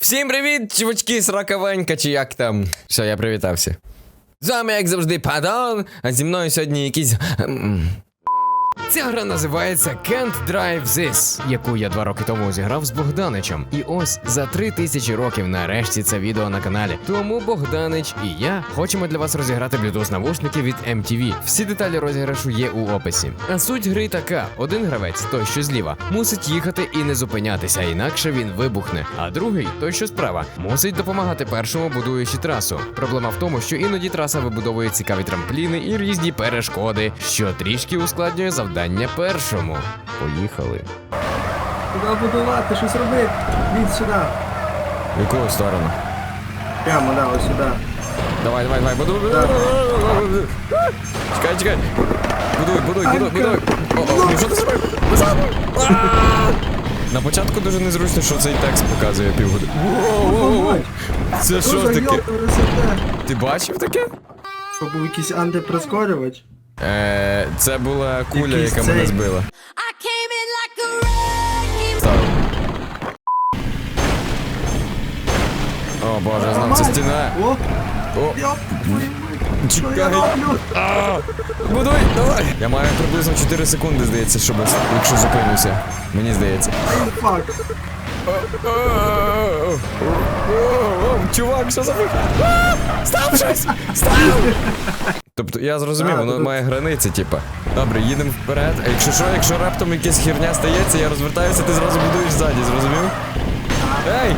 Всім привіт, чувачки, сраковенька, чи як там. Все, я привітався. З вами, як завжди, Падон, а зі мною сьогодні якийсь. Ця гра називається Can't Drive This, яку я два роки тому зіграв з Богданичем. І ось за три тисячі років нарешті це відео на каналі. Тому Богданич і я хочемо для вас розіграти Bluetooth навушники від MTV. Всі деталі розіграшу є у описі. А суть гри така: один гравець, той що зліва, мусить їхати і не зупинятися, інакше він вибухне. А другий, той що справа, мусить допомагати першому, будуючи трасу. Проблема в тому, що іноді траса вибудовує цікаві трампліни і різні перешкоди, що трішки ускладнює завдання першому. Поїхали. Куди будувати, щось робити? Від сюди. В яку сторону? Прямо, да, ось сюди. Давай, давай, давай, будуй. Чекай, чекай. Будуй, будуй, будуй, будуй. О, ну що ти зробив? На початку дуже незручно, що цей текст показує півгодини. Воу-воу-воу. Це що таке? Ти бачив таке? Що був якийсь антиприскорювач? Е, це була куля, Якийсь яка мене цей. збила. Ставив. О боже, знов це стіна. О, О, йоп, твою мать, що я чекай. роблю? Будуй, давай. Я маю приблизно 4 секунди, здається, щоб якщо зупинюся. Мені здається. Фак. Чувак, що за? Став щось! Став! Тобто я зрозумів, воно має границі, типа. Добре, їдемо вперед. А якщо що, якщо раптом якась херня стається, я розвертаюся, ти зразу будуєш ззаді, зрозумів? Ей!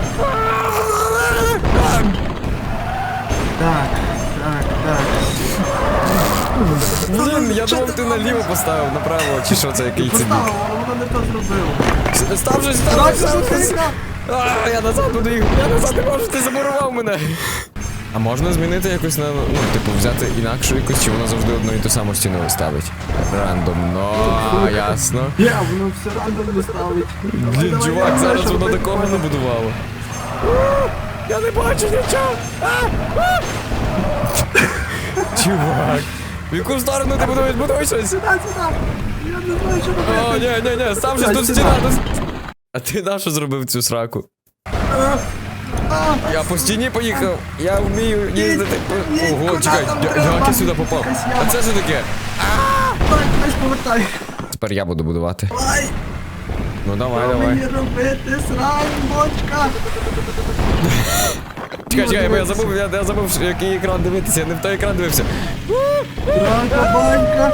Я думав, ти наліво поставив, направо, чи що це який це бік. Поставила, але воно не то зробило. Став щось, став щось, став. А, я назад буду їхати, я назад не можу, ти замурував мене. А можна змінити якось на, ну, типу, взяти інакшу якусь, чи воно завжди одну і ту саму стіну ставить? Рандомно, ясно. Я, воно все рандомно ставить. Блін, чувак, зараз воно такого набудувало. Я не бачу нічого! Чувак. В яку сторону ти будуєш? Будуй щось! Сюди, сюди. Я не знаю, що О, робити. ні, ні, ні, став щось, Дай тут стіна, тут... А ти на що зробив цю сраку? А, Я по стіні поїхав, я вмію їздити. по- їдь, Ого, куди чекай, там я- треба? як я сюди попав? Якась А це що таке? Так. Тепер я буду будувати. Ай, Ну давай, що давай. мені робити, срань, бочка. Чекай, чекай, бо я забув, я, я забув, який екран дивитися, я не в той екран дивився. Драка, банька.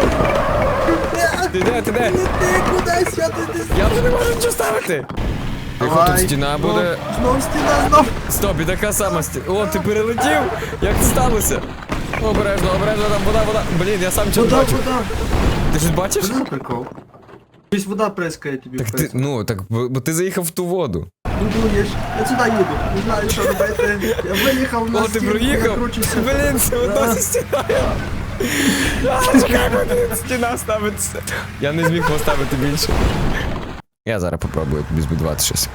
Ти де, ти де? Лети кудись, я туди Я вже не можу нічого ставити. Тихо, тут стіна буде. Знов стіна, знов. Стоп, і така сама стіна. О, ти перелетів? Як це сталося? Обережно, обережно, там вода, вода. Блін, я сам щось Вода, бачу. вода. Ти щось бачиш? Що прикол? Щось вода прискає тобі. Так ти, ну, так, бо бо ти заїхав в ту воду. Будуєш. Я сюди їду. Не знаю, що робити. Я виїхав на О, ти стінку, проїхав? накручуся. Блін, це одна зі стіною. А, Чекай, блін, стіна ставиться. Я не зміг поставити більше. Я зараз попробую тобі збудувати щось.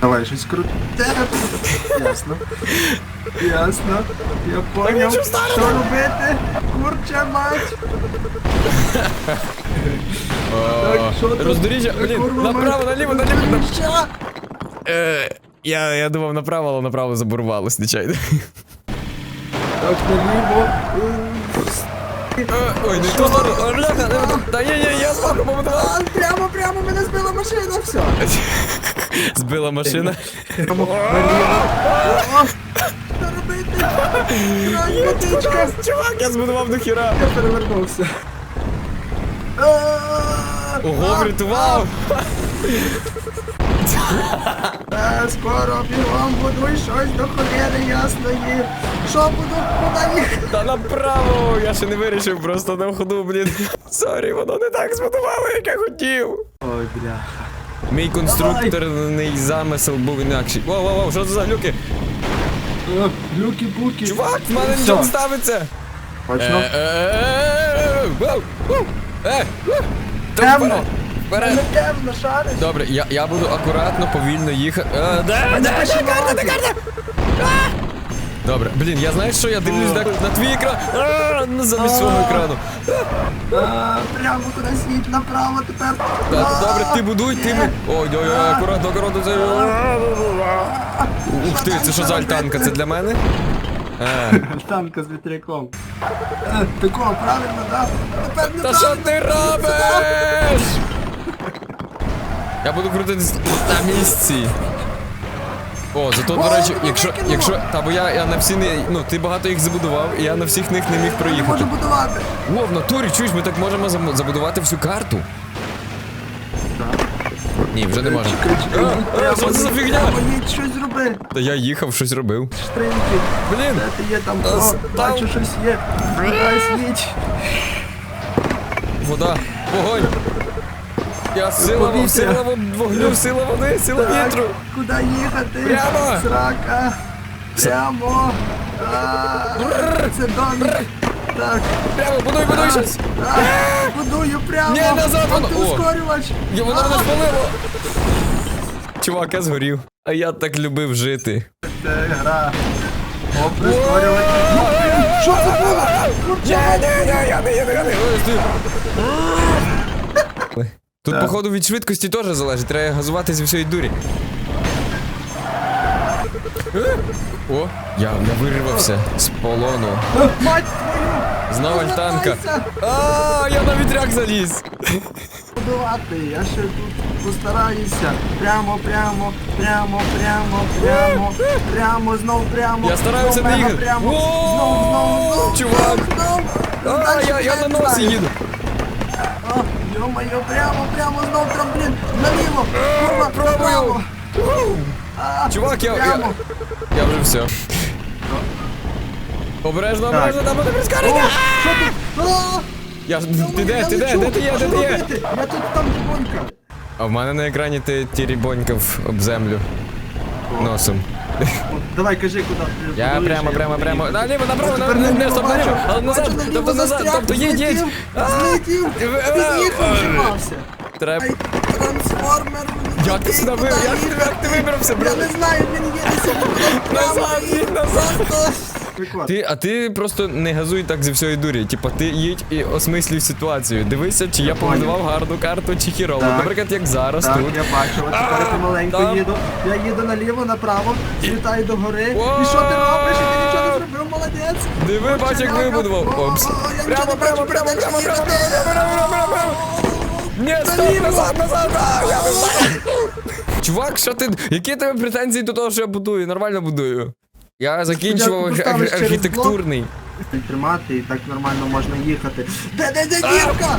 Давай, щось круте. Ясно. Ясно. Я поняв, нічого старого. що робити. Курча мать. Так, що тут? Роздоріжжя, блін, Курва направо, мать. наліво, наліво. на- Роздоріжжя. Е, Я, я думав направо, але направо забурвалось, нечайно. Так, наліво. Е, Ой, не в ту сторону. О, бляха, Та ні, ні, я зможу побудував. Прямо, прямо мене збила машина, все. Збила машина. Що робити? Тичка. Чувак, я збудував до хіра. Я перевернувся. Ого, врятував. Е, Скоро бігом будуй щось до холєри ясної. Що буду куди? Та направо, я ще не вирішив, просто на ходу, блін. Сорі, воно не так збудувало, як я хотів. Ой, бля. Мій конструкторний замисел був інакший. Воу, воу, воу, що це за глюки? Е, Люки-буки. Чувак, в мене нічого не ставиться. Точно? Е-е-е, воу, воу, е, воу. Та Темно. вперед, Вперед. Темно, шариш. Добре, я, я буду акуратно, повільно їхати. Е, де, де, де, карта, де карта? Добре, блін, я знаєш що, я дивлюсь на, на твій екран. А, ну, замість свого екрану. А, Прямо кудись їдь направо тепер. Добре, ти будуй, ти ми. Ой, ой, ой, акуратно, акуратно. Це... Ух ти, це що за альтанка? Це для мене? А, Танка з вітряком. Е, Такого, правильно, да? Тепер Та що ти робиш? Я буду крутитись на місці. О, зато, до речі, якщо, якщо, та бо я, я на всі не, ну, ти багато їх забудував, і я на всіх них не міг проїхати. можу будувати. О, в натурі, чуєш, ми так можемо забудувати всю карту. Ні, вже не можна. А, а, що це за фігня? Треба щось зроби. Та я їхав, щось робив. Штринки. Блін, Де ти є там? Та О, бачу, щось є. Давай свіч. вода, вогонь. Я сила, Повітря. сила вогню, сила води, сила Так, вітру. Куди їхати? Прямо. Срака. Прямо. А, Це домик. Так. Прямо, будуй, будуй щось. Будую прямо. Ні, назад воно. О. Антиускорювач. Я воно мене спалило. Чувак, я згорів. А я так любив жити. Це гра. О, прискорювач. Що це було? Ні, ні, ні, я не, я не, я не. Ой, стій. Тут, походу, від швидкості теж залежить, треба газувати зі всієї дурі. О, я, я вирвався з полону. Мать твою! Знову альтанка. А, я на вітряк заліз. Будувати, я ще тут постараюся. Прямо, прямо, прямо, прямо, прямо, прямо, знов прямо. Я стараюся не їхати. Знов, знов, знов, чувак. А, я, я на носі їду. О, Ё-моє, прямо, прямо, знов трамплін, наліво, курва, пробую. Чувак, я, я, прямо. я вже все. Обережно, обережно, там буде прискорення. А, Я, ти де, ти де, де ти є, де ти є? Я тут там дзвонка. А в мене на екрані ти тірібонькав об землю. Носом. Давай, кажи, куди ти Я будуєш, прямо, а прямо, буду прямо. їхати. Наліво, направо, А на, тепер не, стоп, наліво, але назад, бачу, наліво тобто назад, застряг, тобто їдь, їдь. злетів, А! Злетів, Е, е. Треба. Ай, трансформер. Як ти сюди вив? Як ти- як ти вибрався, бро? Я не знаю, він їде Назад, їдь, назад. Ти, а ти просто не газуй так зі всієї дурі. Типа ти їдь і осмислюй ситуацію. Дивися, чи я побудував гарну карту, чи хірово. Так. Наприклад, як зараз Так, тут. я бачу, от тепер я помаленьку там. їду. Я їду наліво, направо, злітаю до гори. І що ти робиш? І ти нічого не зробив, молодець. Диви, бач, як вибудував. Опс. Прямо, прямо, прямо, прямо, прямо, прямо, прямо. Ні, стоп, назад, назад, а, я знаю. Чувак, що ти. Які тебе претензії до того, що я будую? Нормально будую. Я закінчував Спочатку арх- поставиш через архітектурний. І Тримати і так нормально можна їхати. Де, де, де дірка?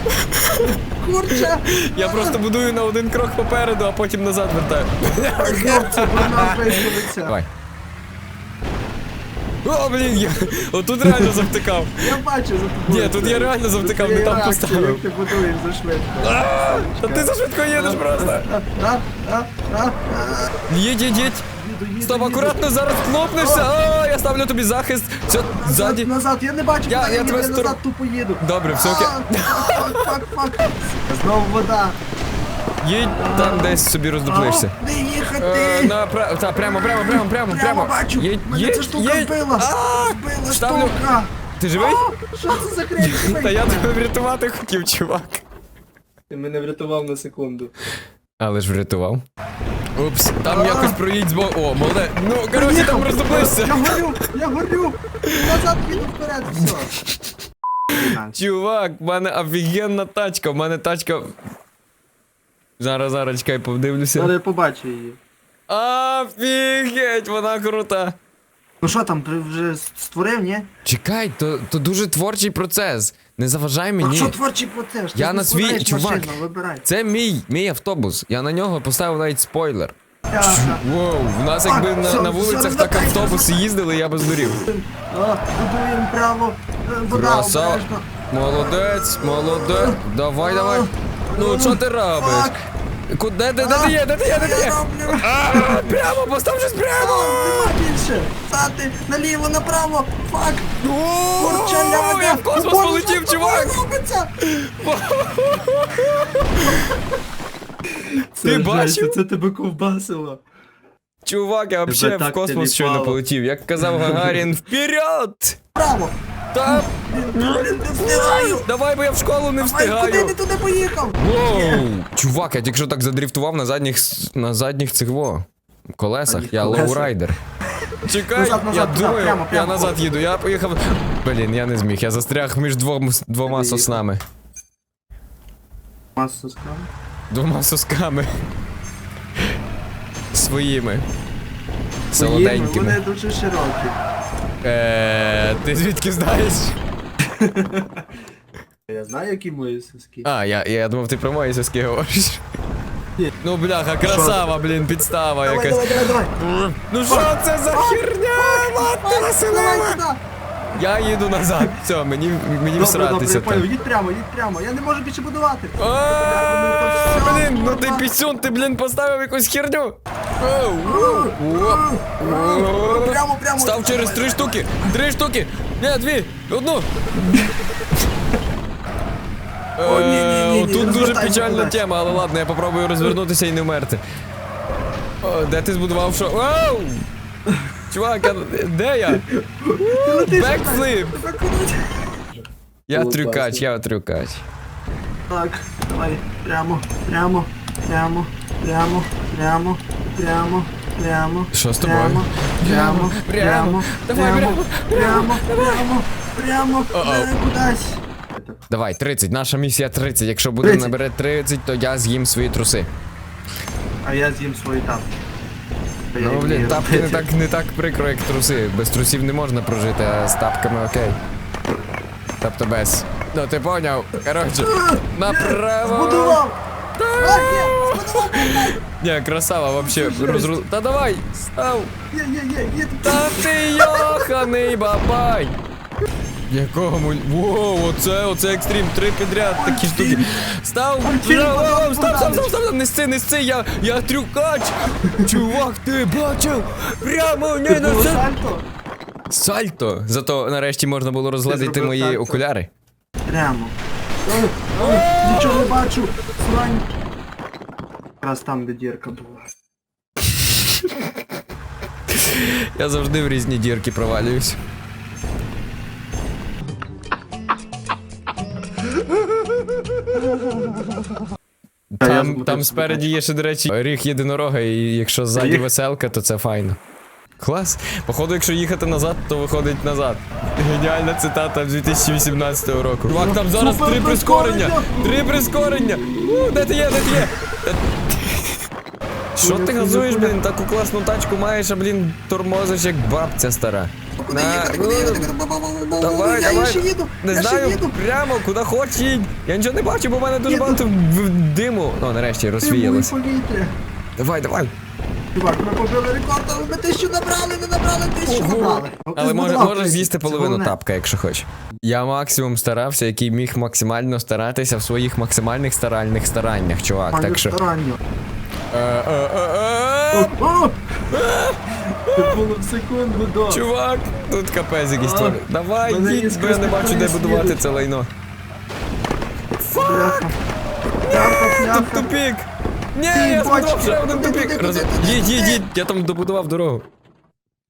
Курча! Я просто будую на один крок попереду, а потім назад вертаю. Вона. Давай. О, блін, я отут реально завтикав. Я бачу за тобою. Ні, тут я реально завтикав, не там поставив. Як ти будуєш за швидко. Та ти за швидко їдеш просто. А, а, а, а. Їдь, їдь, їдь. Стоп, акуратно, зараз кнопнешся. О, я ставлю тобі захист. Все, Назад, ззаді. назад, я не бачу, Я- куди я тебе я стор- назад тупо їду. Добре, все окей. А, Фак, фак, фак. Знову вода. Їдь, там десь собі роздуплишся. Не Е, їхати. на, та, прямо, прямо, прямо, прямо, Прямо прямо. бачу. Їдь, Мене ця штука їдь. збила. А, Збила ставлю. штука. Ти живий? А, Що це за? Та я тебе врятувати хотів, чувак. Ти мене врятував на секунду. Але ж врятував. Упс, там якось проїдь збоку. О, молоде. Ну, коротше, там Я горю, я горю. Назад піду вперед, все. Чувак, в мене офігенна тачка. В мене тачка. Зараз, зараз, чекай, подивлюся. Але я побачу її. Офігеть, вона крута. Ну що там, ти вже створив, ні? Чекай, то, то дуже творчий процес. Не заважай А мені. що творчий процес? Ти Я ж на свій- чувак. машину, вибирай. Це мій, мій автобус. Я на нього поставив навіть спойлер. Воу, в нас А, якби на, все, на все, вулицях так розвертайся, автобуси їздили, я би здурів. Право. е, Вода Краса. обережно. Молодець, молодець. Давай, давай. Ну, що ти робиш? Фак. Куди, де, де ти є, де ти є, де ти є? А, прямо, постав щось прямо. Нема більше. Сати, наліво, направо. Фак. Курча, Я в космос Боже, полетів, що чувак. таке робиться? Ти бачив? Це тебе ковбасило. Чувак, я взагалі так в космос щойно теліпало. полетів. Як казав Гагарін, вперед! Право! Та не встигаю! давай, бо я в школу не Ай, куди встигаю. ти туди поїхав? Воу! Чувак, я тільки що так задрифтував на задніх с- на задніх цих во колесах. Я колесах. лоурайдер. Чекай, Назад, я назад, думаю, прямо, я прямо. назад їду, я поїхав. Блін, я не зміг, я застряг між двом, двома соснами. Масу скам. Двома сосками. Своїми. Вони Солоденькими. дуже широкі. Е, ти звідки знаєш? Я знаю, які мої соски. А, я, я думав, ти про мої соски говориш. Ну, бляха, красава, блін, підстава якась. давай, давай, давай. Ну що це за херня? Населена! сюди. Я їду назад. Все, мені, мені всратися Їдь прямо, їдь прямо. Я не можу більше будувати. Блін, ну ти пісюн, ти, блін, поставив якусь херню. Оу, оу, оу. Прямо, прямо. Став через три штуки. Три штуки. Ні, дві. Одну. О, ні, ні, ні, Е, Тут дуже печальна тема, але ладно, я попробую розвернутися і не вмерти. Де ти збудував що? Вау! Чувак, а де я? Бекфлип! Я трюкач, я трюкач. Так, давай. Прямо, прямо, прямо, прямо, прямо, прямо, прямо. Що з тобою? Прямо, прямо, Прямо, прямо, прямо, прямо, е, кудись. Давай, 30, наша місія 30. Якщо буде набере 30, то я з'їм свої труси. А я з'їм свої тапки. Я Ну їх блін, тапки не так не так прикро, як труси. Без трусів не можна прожити, а з тапками окей. Тобто без. Ну ти поняв. Коротше, направо. Збудував! А, є! Ні, красава, вообще. Розру... Та давай, став. Є, є, є, є, Та ти йоханий бабай. Якого муль... Воу, оце, оце екстрім, три підряд, такі штуки. Став, Богдан став, став, став, Богданович. став, нести, нести, я, я трюкач. Чувак, ти бачив? Прямо не на це. сальто. Сальто. Зато нарешті можна було розглядати мої сальто. окуляри. Прямо. Ой, ой, Нічого не бачу. Срань. Якраз там, де дірка була. Я завжди в різні дірки провалююсь. Там, там спереді є ще, до речі, ріг єдинорога, і якщо ззаді веселка, то це файно. Клас. Походу, якщо їхати назад, то виходить назад. Геніальна цитата 2018 року. Чувак, там зараз Супер три прискорення! прискорення! Три прискорення! У, де ти є, де ти є? Що ти газуєш, блін? Таку класну тачку маєш, а блін, тормозиш як бабця стара. Куди На, їхати, куди ну, їхати? Давай, Я давай. ще їду. Не я ще знаю, їду. прямо, куди хочеш. Я нічого не бачу, бо в мене дуже Їду. багато в- диму. О, нарешті розвіялось. Повітря. Давай, давай. Чувак, ми побили рекорд, але ми тисячу набрали, не набрали, тисячу набрали. Ну, ти Але може, можеш з'їсти половину тапка, якщо хочеш. Я максимум старався, який міг максимально старатися в своїх максимальних старальних стараннях, чувак. Так що. Е, е, е, е. Секунду до. Чувак, тут капець якийсь твори. Давай, мене їдь, бо я не бачу, де будувати їдуть. це лайно. Пляха, Тут тупік! Ні, я збудував ще один Туди, тупік! туди, Роз... туди, туди, Їдь, їдь, їдь, я там добудував дорогу.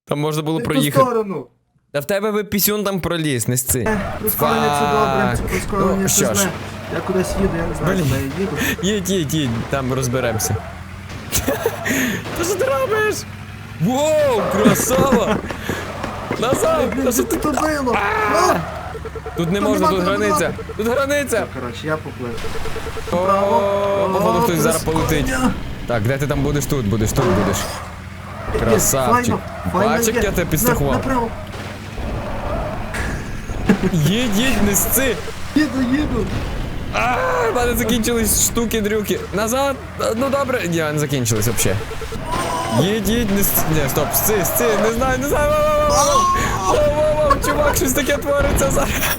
Там можна було проїхати. сторону. Та в тебе би пісюн там проліз, не сці. Прискорення це добре, Фак. прискорення Ну, це ж. зле. Я кудись їду, я не знаю, Блін. куди я їду. Їдь, їдь, їдь, там розберемося. Та що ти робиш? Воу, красава! Назад! Та що ти ти? тут? Не можна, тут границя! Тут границя! Коротше, я поплив. О, Походу хтось зараз полетить. Так, де ти там будеш тут? Будеш тут будеш. Красавчик. Як я тебе підстрахував? Їдь, їдь, нести! Їду, їду. А, в мене закінчились штуки, дрюки. Назад! Ну добре. Ні, не закінчились взагалі. Їдь, їдь, не с- Ні, стоп, сці, сці, не знаю, не знаю. Воу-воу-воу, чувак, щось таке твориться зараз.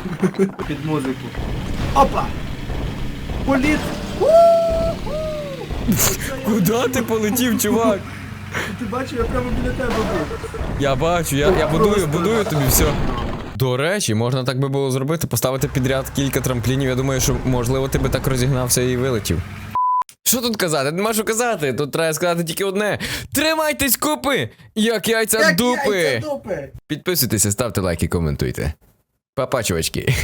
Під музику. Опа! Політ! Куди ти полетів, чувак? Ти бачив, я прямо біля тебе був. Я бачу, я, я будую, будую тобі все. До речі, можна так би було зробити, поставити підряд кілька трамплінів. Я думаю, що можливо ти би так розігнався і вилетів. Що тут казати? Нема що казати. Тут треба сказати тільки одне. Тримайтесь купи! Як яйця Як дупи! яйця дупи. Підписуйтеся, ставте лайки, коментуйте. Па-па, чувачки.